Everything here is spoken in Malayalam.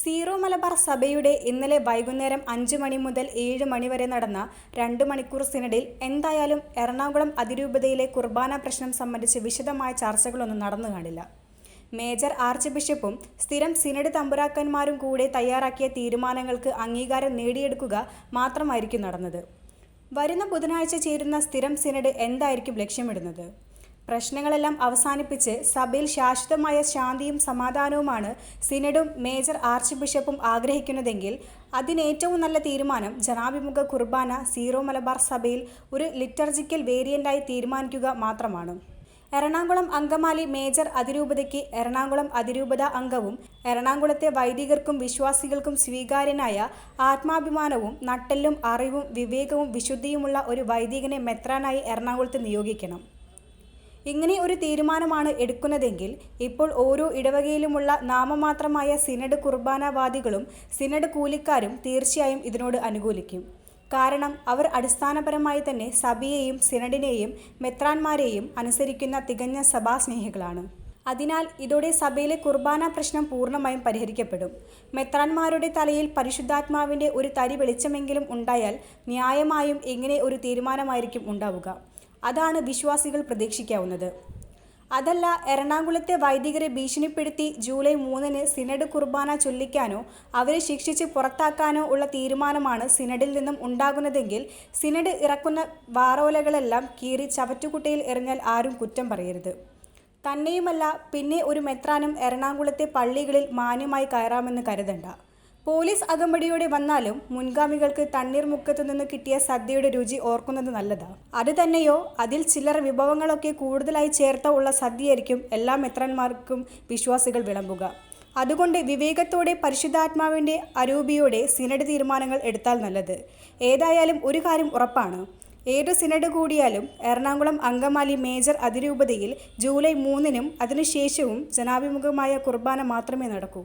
സീറോ മലബാർ സഭയുടെ ഇന്നലെ വൈകുന്നേരം അഞ്ച് മണി മുതൽ ഏഴ് മണി വരെ നടന്ന രണ്ട് മണിക്കൂർ സിനഡിൽ എന്തായാലും എറണാകുളം അതിരൂപതയിലെ കുർബാന പ്രശ്നം സംബന്ധിച്ച് വിശദമായ ചർച്ചകളൊന്നും നടന്നു കാണില്ല. മേജർ ആർച്ച് ബിഷപ്പും സ്ഥിരം സിനഡ് തമ്പുരാക്കന്മാരും കൂടെ തയ്യാറാക്കിയ തീരുമാനങ്ങൾക്ക് അംഗീകാരം നേടിയെടുക്കുക മാത്രമായിരിക്കും നടന്നത്. വരുന്ന ബുധനാഴ്ച ചേരുന്ന സ്ഥിരം സിനഡ് എന്തായിരിക്കും ലക്ഷ്യമിടുന്നത്? പ്രശ്നങ്ങളെല്ലാം അവസാനിപ്പിച്ച് സഭയിൽ ശാശ്വതമായ ശാന്തിയും സമാധാനവുമാണ് സിനഡും മേജർ ആർച്ച് ബിഷപ്പും ആഗ്രഹിക്കുന്നതെങ്കിൽ അതിനേറ്റവും നല്ല തീരുമാനം ജനാഭിമുഖ കുർബാന സീറോ മലബാർ സഭയിൽ ഒരു ലിറ്റർജിക്കൽ വേരിയന്റായി തീരുമാനിക്കുക മാത്രമാണ്. എറണാകുളം അങ്കമാലി മേജർ അതിരൂപതയ്ക്ക് എറണാകുളം അതിരൂപത അംഗവും എറണാകുളത്തെ വൈദികർക്കും വിശ്വാസികൾക്കും സ്വീകാര്യനായ ആത്മാഭിമാനവും നട്ടെല്ലും അറിവും വിവേകവും വിശുദ്ധിയുമുള്ള ഒരു വൈദികനെ മെത്രാനായി എറണാകുളത്ത് നിയോഗിക്കണം. ഇങ്ങനെ ഒരു തീരുമാനമാണ് എടുക്കുന്നതെങ്കിൽ ഇപ്പോൾ ഓരോ ഇടവകയിലുമുള്ള നാമമാത്രമായ സിനഡ് കുർബാനവാദികളും സിനഡ് കൂലിക്കാരും തീർച്ചയായും ഇതിനോട് അനുകൂലിക്കും. കാരണം അവർ അടിസ്ഥാനപരമായി തന്നെ സഭയെയും സിനഡിനെയും മെത്രാന്മാരെയും അനുസരിക്കുന്ന തികഞ്ഞ സഭാസ്നേഹികളാണ്. അതിനാൽ ഇതോടെ സഭയിലെ കുർബാന പ്രശ്നം പൂർണമായും പരിഹരിക്കപ്പെടും. മെത്രാന്മാരുടെ തലയിൽ പരിശുദ്ധാത്മാവിന്റെ ഒരു തരി വെളിച്ചമെങ്കിലും ഉണ്ടായാൽ ന്യായമായും ഇങ്ങനെ ഒരു തീരുമാനമായിരിക്കും ഉണ്ടാവുക. അതാണ് വിശ്വാസികൾ പ്രതീക്ഷിക്കാവുന്നത്. അതല്ല എറണാകുളത്തെ വൈദികരെ ഭീഷണിപ്പെടുത്തി ജൂലൈ മൂന്നിന് സിനഡ് കുർബാന ചൊല്ലിക്കാനോ അവരെ ശിക്ഷിച്ച് പുറത്താക്കാനോ ഉള്ള തീരുമാനമാണ് സിനഡിൽ നിന്നും ഉണ്ടാകുന്നതെങ്കിൽ സിനഡ് ഇറക്കുന്ന വാറോലകളെല്ലാം കീറി ചവറ്റുകുട്ടയിൽ എറിഞ്ഞാൽ ആരും കുറ്റം പറയരുത്. തന്നെയുമല്ല പിന്നെ ഒരു മെത്രാനും എറണാകുളത്തെ പള്ളികളിൽ മാന്യമായി കയറാമെന്ന് കരുതണ്ട. പോലീസ് അകമ്പടിയോടെ വന്നാലും മുൻഗാമികൾക്ക് തണ്ണീർമുക്കത്തു നിന്ന് കിട്ടിയ സദ്യയുടെ രുചി ഓർക്കുന്നത് നല്ലതാ. അത് തന്നെയോ? അതിൽ ചിലർ വിഭവങ്ങളൊക്കെ കൂടുതലായി ചേർത്ത ഉള്ള സദ്യയായിരിക്കും എല്ലാ മെത്രന്മാർക്കും വിശ്വാസികൾ വിളമ്പുക. അതുകൊണ്ട് വിവേകത്തോടെ പരിശുദ്ധാത്മാവിന്റെ അരൂപിയോടെ സിനഡ് തീരുമാനങ്ങൾ എടുത്താൽ നല്ലത്. ഏതായാലും ഒരു കാര്യം ഉറപ്പാണ്. ഏത് സിനഡ് കൂടിയാലും എറണാകുളം അങ്കമാലി മേജർ അതിരൂപതയിൽ ജൂലൈ മൂന്നിനും അതിനുശേഷവും ജനാഭിമുഖമായ കുർബാന മാത്രമേ നടക്കൂ.